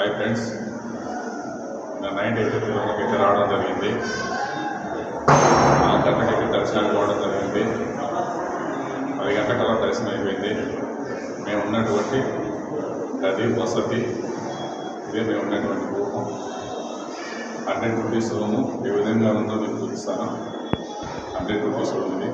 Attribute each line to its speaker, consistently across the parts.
Speaker 1: Hi friends నా night అయితే తిరుమలకి అయితే రావడం జరిగింది. నాలుగు గంటలకి దర్శనానికి పోవడం జరిగింది. పది గంటలకల్లా దర్శనం అయిపోయింది. మేము ఉన్నటువంటి గది వసతి. ఇదే మేము ఉన్నటువంటి రూము. Hundred rupees room. ఏ విధంగా ఉందో మీకు చూపిస్తాను. హండ్రెడ్ రూపీస్ రూమ్ ఇది.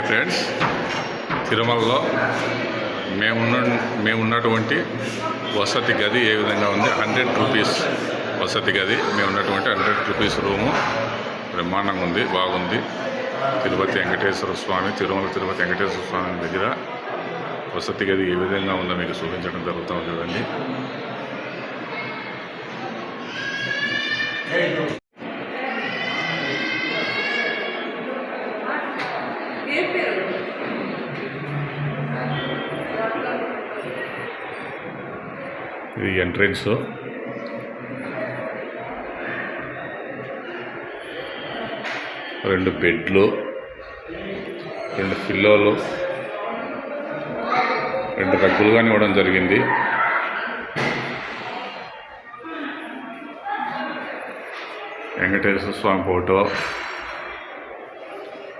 Speaker 1: Hi friends. తిరుమలలో మేమున్న మేమున్నటువంటి వసతి గది ఏ విధంగా ఉంది? హండ్రెడ్ రూపీస్ వసతి గది. మేము ఉన్నటువంటి హండ్రెడ్ రూపీస్ రూము. బ్రహ్మాండంగా ఉంది బాగుంది. తిరుపతి వెంకటేశ్వర స్వామి తిరుమల తిరుపతి వెంకటేశ్వర స్వామి దగ్గర వసతి గది ఏ విధంగా ఉందో మీకు చూపించడం జరుగుతుంది చూడండి. ఇది ఎంట్రెన్స్ రెండు బెడ్లు రెండు పిల్లోలు రెండు రగ్గులు కానీ ఇవ్వడం జరిగింది. వెంకటేశ్వర స్వామి ఫోటో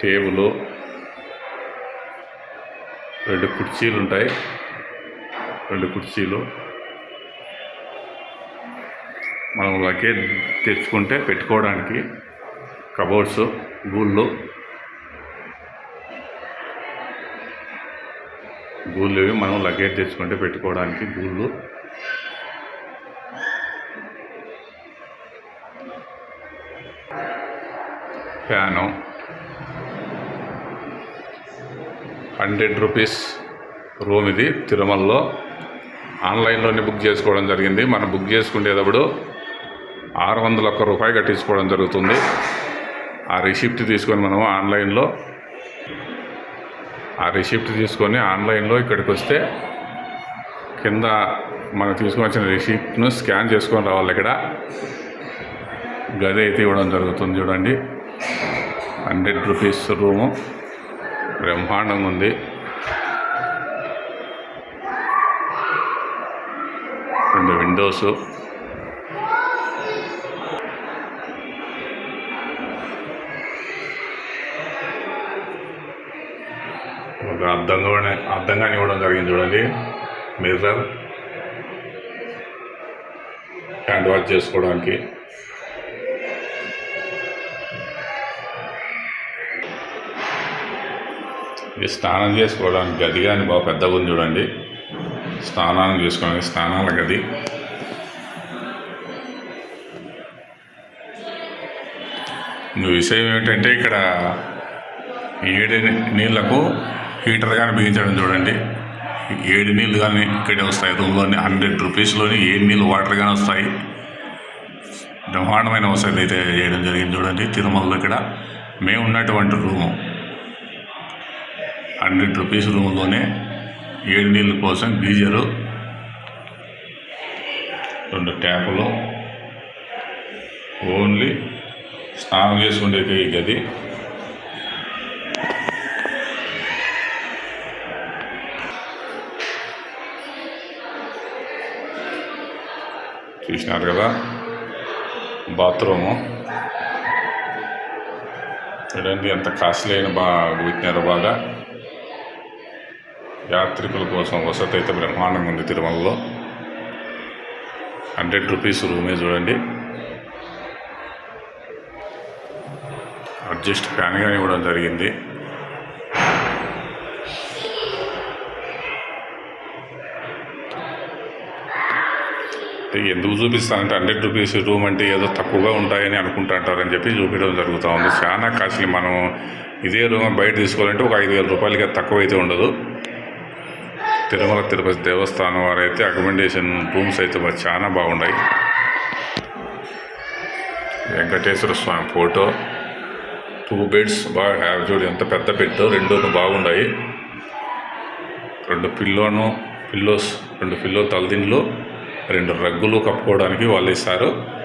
Speaker 1: టేబుల్ రెండు కుర్చీలు ఉంటాయి. రెండు కుర్చీలు. మనం లగేజ్ తెచ్చుకుంటే పెట్టుకోవడానికి కబోర్డ్స్ గూళ్ళు. గూళ్ళు ఇవి మనం లగేజ్ తెచ్చుకుంటే పెట్టుకోవడానికి గూళ్ళు. ఫ్యాను. హండ్రెడ్ రూపీస్ రూమ్ ఇది తిరుమలలో. ఆన్లైన్లోనే బుక్ చేసుకోవడం జరిగింది. మనం బుక్ చేసుకునేటప్పుడు ఆరు వందల ఒక్క రూపాయి కట్టించుకోవడం జరుగుతుంది. ఆ రిసిప్ట్ తీసుకొని మనం ఆన్లైన్లో ఆ రిసిప్ట్ తీసుకొని ఆన్లైన్లో ఇక్కడికి వస్తే కింద మనం తీసుకొని వచ్చిన రిసిప్ట్ను స్కాన్ చేసుకొని రావాలి ఇక్కడ. గది అయితే ఇవ్వడం జరుగుతుంది చూడండి. Hundred rupees room. బ్రహ్మాండంగా ఉంది. రెండు విండోస్. ఒక అద్దంగా అద్దంగా ఇవ్వడం జరిగింది చూడండి. మిర్రర్. హ్యాండ్ వాష్ చేసుకోవడానికి. ఇది స్నానం చేసుకోవడానికి గది కానీ బాగా పెద్దగా ఉంది చూడండి. స్నానాలు చేసుకోవడానికి స్నానాల గది. విషయం ఏమిటంటే ఇక్కడ ఏడు నీళ్ళకు హీటర్ కానీ బిగించడం చూడండి. ఏడు నీళ్ళు కానీ ఇక్కడే వస్తాయి. రూమ్లోని హండ్రెడ్ రూపీస్లోని ఏడు నీళ్ళు వాటర్ కానీ వస్తాయి. బ్రహ్మాండమైన వసతి అయితే చేయడం జరిగింది చూడండి. తిరుమలలో ఇక్కడ మేము ఉన్నటువంటి రూము. హండ్రెడ్ రూపీస్ రూమ్లోనే ఏడు నీళ్ళ కోసం గీజరు రెండు ట్యాపులు ఓన్లీ స్నానం చేసుకుంటే ఈ గది. చూసినారు కదా? బాత్రూము. చూడండి ఎంత కాస్ట్లీ అయిన బాగా పెట్టినారు బాగా. యాత్రికుల కోసం వసతి అయితే బ్రహ్మాండంగా ఉంది తిరుమలలో. హండ్రెడ్ రూపీస్ రూమే చూడండి. అడ్జస్ట్ ఫ్యాన్ కానీ ఇవ్వడం జరిగింది. ఎందుకు చూపిస్తానంటే హండ్రెడ్ రూపీస్ రూమ్ అంటే ఏదో తక్కువగా ఉంటాయని అనుకుంటుంటారని చెప్పి చూపించడం జరుగుతూ ఉంది. చాలా కాస్ట్లీ మనం ఇదే రూమ్ బయట తీసుకోవాలంటే ఒక ఐదు వేల రూపాయలకి తక్కువ అయితే ఉండదు. తిరుమల తిరుపతి దేవస్థానం వారైతే అకామిడేషన్ రూమ్స్ అయితే మరి చాలా బాగున్నాయి. Venkateswara Swamy photo two beds బాగా హ్యావ్ చూడు ఎంత పెద్ద బెడ్ రెండు బాగున్నాయి. రెండు పిల్లోను పిల్లోస్ రెండు పిల్లో తలదిండ్లు. రెండు రగ్గులు కప్పుకోవడానికి వాళ్ళు ఇస్తారు.